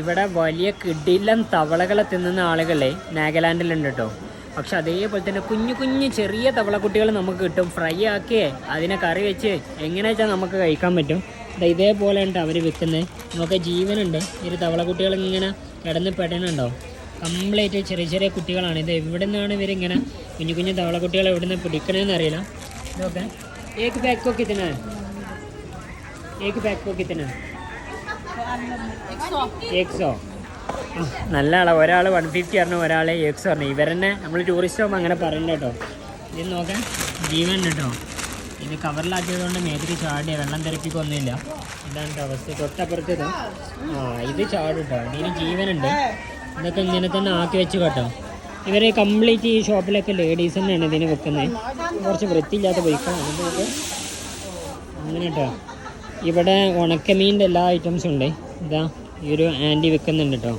ഇവിടെ വലിയ കിടിലം തവളകളെ തിന്നുന്ന ആളുകളെ നാഗാലാൻഡിലുണ്ട് കേട്ടോ. പക്ഷെ അതേപോലെ തന്നെ കുഞ്ഞു കുഞ്ഞു ചെറിയ തവളക്കുട്ടികൾ നമുക്ക് കിട്ടും. ഫ്രൈ ആക്കി അതിനെ കറി വെച്ച് എങ്ങനെ വെച്ചാൽ നമുക്ക് കഴിക്കാൻ പറ്റും. ഇതേപോലെ ഉണ്ട് അവർ വിൽക്കുന്നത് നമുക്ക് ജീവനുണ്ട്. ഈ തവളക്കുട്ടികൾ ഇങ്ങനെ കിടന്ന് പെടണുണ്ടോ? കംപ്ലീറ്റ് ചെറിയ ചെറിയ കുട്ടികളാണ്. ഇത് എവിടെ നിന്നാണ് ഇവരിങ്ങനെ കുഞ്ഞു കുഞ്ഞു തവളക്കുട്ടികളെ എവിടെ നിന്ന് പിടിക്കണമെന്ന് അറിയില്ല. ഇതൊക്കെ. ഏക്ക് ബാക്കോ തന്നെ ഏക്ക് ബാക്കോ കിത്തന എക്സോ നല്ല ആളാ ഒരാൾ വൺ ഫിഫ്റ്റി പറഞ്ഞു ഒരാൾ എക്സ് പറഞ്ഞു. ഇവരെന്നെ നമ്മൾ ടൂറിസ്റ്റ് ആകുമ്പോൾ അങ്ങനെ പറയണ്ട കേട്ടോ ഇത് നോക്കാൻ ജീവൻ കേട്ടോ ഇത് കവറിലാക്കിയത് കൊണ്ട് മേതിരി ചാടിയ വെള്ളം തെറിപ്പിക്കൊന്നുമില്ല. ഇതാണ് അവസ്ഥ. തൊട്ടപ്പുറത്ത് ഇത് ആ ഇത് ചാടും ഇതിന് ജീവനുണ്ട്. ഇതൊക്കെ ഇങ്ങനെ തന്നെ ആക്കി വെച്ച് കേട്ടോ. ഇവർ കംപ്ലീറ്റ് ഈ ഷോപ്പിലൊക്കെ ലേഡീസ് തന്നെയാണ് ഇതിന് വെക്കുന്നത്. കുറച്ച് വൃത്തിയില്ലാത്ത അതിന്റെ അങ്ങനെ കേട്ടോ ഇവിടെ ഉണക്കമീന്റെ എല്ലാ ഐറ്റംസും ഉണ്ട്. ഇതാ ഈ ഒരു ആന്റി വെക്കുന്നുണ്ട് കേട്ടോ